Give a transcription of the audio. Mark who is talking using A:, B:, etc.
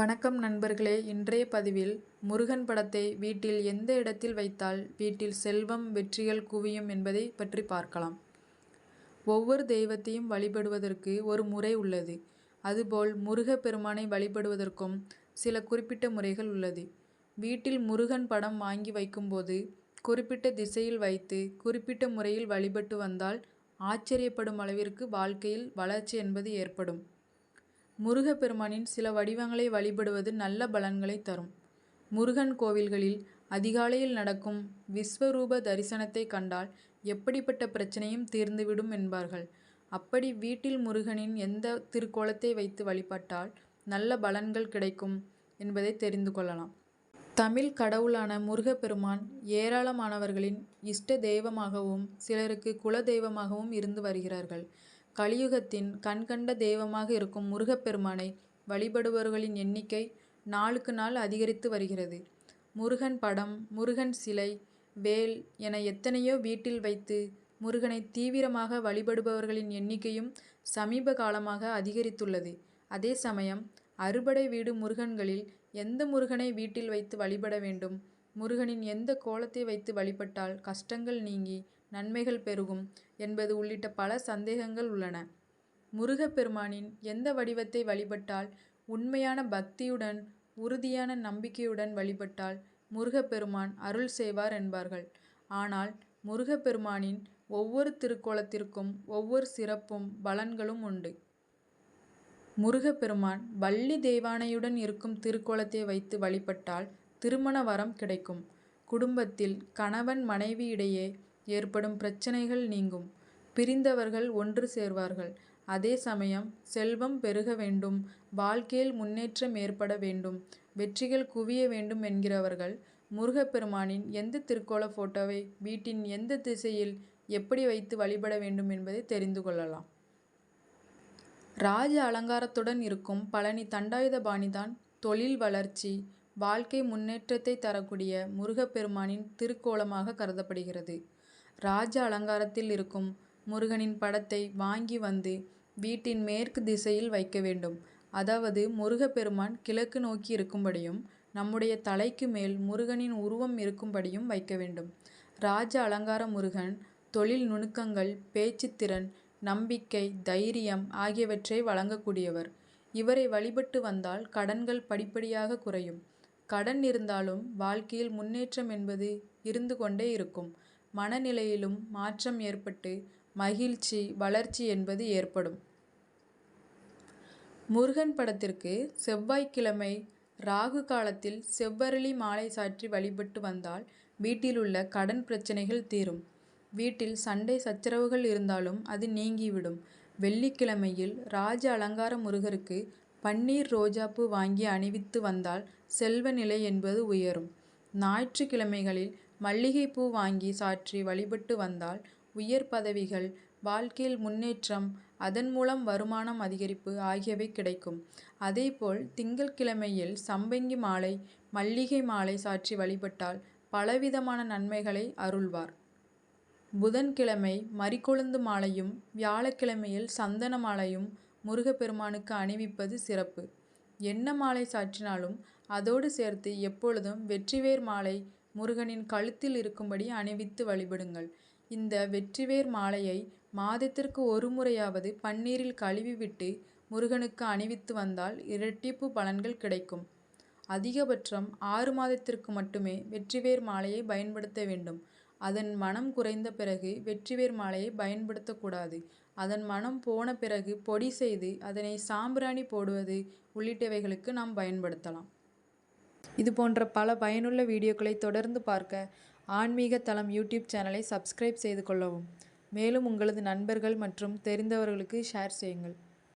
A: வணக்கம் நண்பர்களே இன்றைய பதிவில் முருகன் படத்தை வீட்டில் எந்த இடத்தில் வைத்தால் வீட்டில் செல்வம் வெற்றிகள் குவியும் என்பதை பற்றி பார்க்கலாம் ஒவ்வொரு தெய்வத்தையும் வழிபடுவதற்கு ஒரு முறை உள்ளது அதுபோல் முருக பெருமானை வழிபடுவதற்கும் சில குறிப்பிட்ட முறைகள் உள்ளது வீட்டில் முருகன் படம் வாங்கி வைக்கும்போது குறிப்பிட்ட திசையில் வைத்து குறிப்பிட்ட முறையில் வழிபட்டு வந்தால் ஆச்சரியப்படும் அளவிற்கு வாழ்க்கையில் வளர்ச்சி என்பது ஏற்படும் முருகப்பெருமானின் சில வடிவங்களை வழிபடுவது நல்ல பலன்களை தரும் முருகன் கோவில்களில் அதிகாலையில் நடக்கும் விஸ்வரூப தரிசனத்தை கண்டால் எப்படிப்பட்ட பிரச்சனையும் தீர்ந்துவிடும் என்பார்கள் அப்படி வீட்டில் முருகனின் எந்த திருக்கோலத்தை வைத்து வழிபட்டால் நல்ல பலன்கள் கிடைக்கும் என்பதை தெரிந்து கொள்ளலாம் தமிழ் கடவுளான முருகப்பெருமான் ஏராளமானவர்களின் இஷ்ட தெய்வமாகவும் சிலருக்கு குல தெய்வமாகவும் இருந்து வருகிறார்கள் கலியுகத்தின் கண்கண்ட தெய்வமாக இருக்கும் முருகப்பெருமானை வழிபடுபவர்களின் எண்ணிக்கை நாளுக்கு நாள் அதிகரித்து வருகிறது முருகன் படம் முருகன் சிலை வேல் என எத்தனையோ வீட்டில் வைத்து முருகனை தீவிரமாக வழிபடுபவர்களின் எண்ணிக்கையும் சமீப காலமாக அதிகரித்துள்ளது அதே சமயம் அறுபடை வீடு முருகன்களில் எந்த முருகனை வீட்டில் வைத்து வழிபட வேண்டும் முருகனின் எந்த கோலத்தை வைத்து வழிபட்டால் கஷ்டங்கள் நீங்கி நன்மைகள் பெருகும் என்பது உள்ளிட்ட பல சந்தேகங்கள் உள்ளன முருகப்பெருமானின் எந்த வடிவத்தை வழிபட்டால் உண்மையான பக்தியுடன் உறுதியான நம்பிக்கையுடன் வழிபட்டால் முருகப்பெருமான் அருள் செய்வார் என்பார்கள் ஆனால் முருகப்பெருமானின் ஒவ்வொரு திருக்கோலத்திற்கும் ஒவ்வொரு சிறப்பும் பலன்களும் உண்டு முருகப்பெருமான் வள்ளி தெய்வானையுடன் இருக்கும் திருக்கோலத்தை வைத்து வழிபட்டால் திருமண வரம் கிடைக்கும் குடும்பத்தில் கணவன் மனைவி இடையே ஏற்படும் பிரச்சனைகள் நீங்கும் பிரிந்தவர்கள் ஒன்று சேர்வார்கள் அதே சமயம் செல்வம் பெருக வேண்டும் வாழ்க்கையில் முன்னேற்றம் ஏற்பட வேண்டும் வெற்றிகள் குவிய வேண்டும் என்கிறவர்கள் முருகப்பெருமானின் எந்த திருக்கோள போட்டோவை வீட்டின் எந்த திசையில் எப்படி வைத்து வழிபட வேண்டும் என்பதை தெரிந்து கொள்ளலாம் ராஜ அலங்காரத்துடன் இருக்கும் பழனி பாணிதான் தொழில் வளர்ச்சி வாழ்க்கை முன்னேற்றத்தை தரக்கூடிய முருகப்பெருமானின் திருக்கோலமாக கருதப்படுகிறது ராஜ அலங்காரத்தில் இருக்கும் முருகனின் படத்தை வாங்கி வந்து வீட்டின் மேற்கு திசையில் வைக்க வேண்டும் அதாவது முருகப்பெருமான் கிழக்கு நோக்கி இருக்கும்படியும் நம்முடைய தலைக்கு மேல் முருகனின் உருவம் இருக்கும்படியும் வைக்க வேண்டும் ராஜ அலங்கார முருகன் தொழில் நுணுக்கங்கள் பேச்சுத்திறன் நம்பிக்கை தைரியம் ஆகியவற்றை வழங்கக்கூடியவர் இவரை வழிபட்டு வந்தால் கடன்கள் படிப்படியாக குறையும் கடன் இருந்தாலும் வாழ்க்கையில் முன்னேற்றம் என்பது இருந்து கொண்டே இருக்கும் மனநிலையிலும் மாற்றம் ஏற்பட்டு மகிழ்ச்சி வளர்ச்சி என்பது ஏற்படும் முருகன் படத்திற்கு செவ்வாய்க்கிழமை ராகு காலத்தில் செவ்வரளி மாலை சாற்றி வழிபட்டு வந்தால் வீட்டில் உள்ள கடன் பிரச்சனைகள் தீரும் வீட்டில் சண்டை சச்சரவுகள் இருந்தாலும் அது நீங்கிவிடும் வெள்ளிக்கிழமையில் ராஜ அலங்கார முருகருக்கு பன்னீர் ரோஜாப்பூ வாங்கி அணிவித்து வந்தால் செல்வ நிலை என்பது உயரும் ஞாயிற்றுக்கிழமைகளில் மல்லிகைப்பூ வாங்கி சாற்றி வழிபட்டு வந்தால் உயர் பதவிகள் வாழ்க்கையில் முன்னேற்றம் அதன் மூலம் வருமானம் அதிகரிப்பு ஆகியவை கிடைக்கும் அதேபோல் திங்கள்கிழமையில் சம்பங்கி மாலை மல்லிகை மாலை சாற்றி வழிபட்டால் பலவிதமான நன்மைகளை அருள்வார் புதன்கிழமை மறிக்கொழுந்து மாலையும் வியாழக்கிழமையில் சந்தன மாலையும் முருகப்பெருமானுக்கு அணிவிப்பது சிறப்பு என்ன மாலை சாற்றினாலும் அதோடு சேர்த்து எப்பொழுதும் வெற்றிவேர் மாலை முருகனின் கழுத்தில் இருக்கும்படி அணிவித்து வழிபடுங்கள் இந்த வெற்றிவேர் மாலையை மாதத்திற்கு ஒரு முறையாவது பன்னீரில் கழுவிவிட்டு முருகனுக்கு அணிவித்து வந்தால் இரட்டிப்பு பலன்கள் கிடைக்கும் அதிகபட்சம் ஆறு மாதத்திற்கு மட்டுமே வெற்றிவேர் மாலையை பயன்படுத்த வேண்டும் அதன் மனம் குறைந்த பிறகு வெற்றிவேர் மாலையை பயன்படுத்தக்கூடாது அதன் மனம் போன பிறகு பொடி செய்து அதனை சாம்பிராணி போடுவது உள்ளிட்டவைகளுக்கு நாம் பயன்படுத்தலாம்
B: இது போன்ற பல பயனுள்ள வீடியோக்களை தொடர்ந்து பார்க்க ஆன்மீக தளம் யூடியூப் சேனலை சப்ஸ்கிரைப் செய்து கொள்ளவும் மேலும் உங்களது நண்பர்கள் மற்றும் தெரிந்தவர்களுக்கு ஷேர் செய்யுங்கள்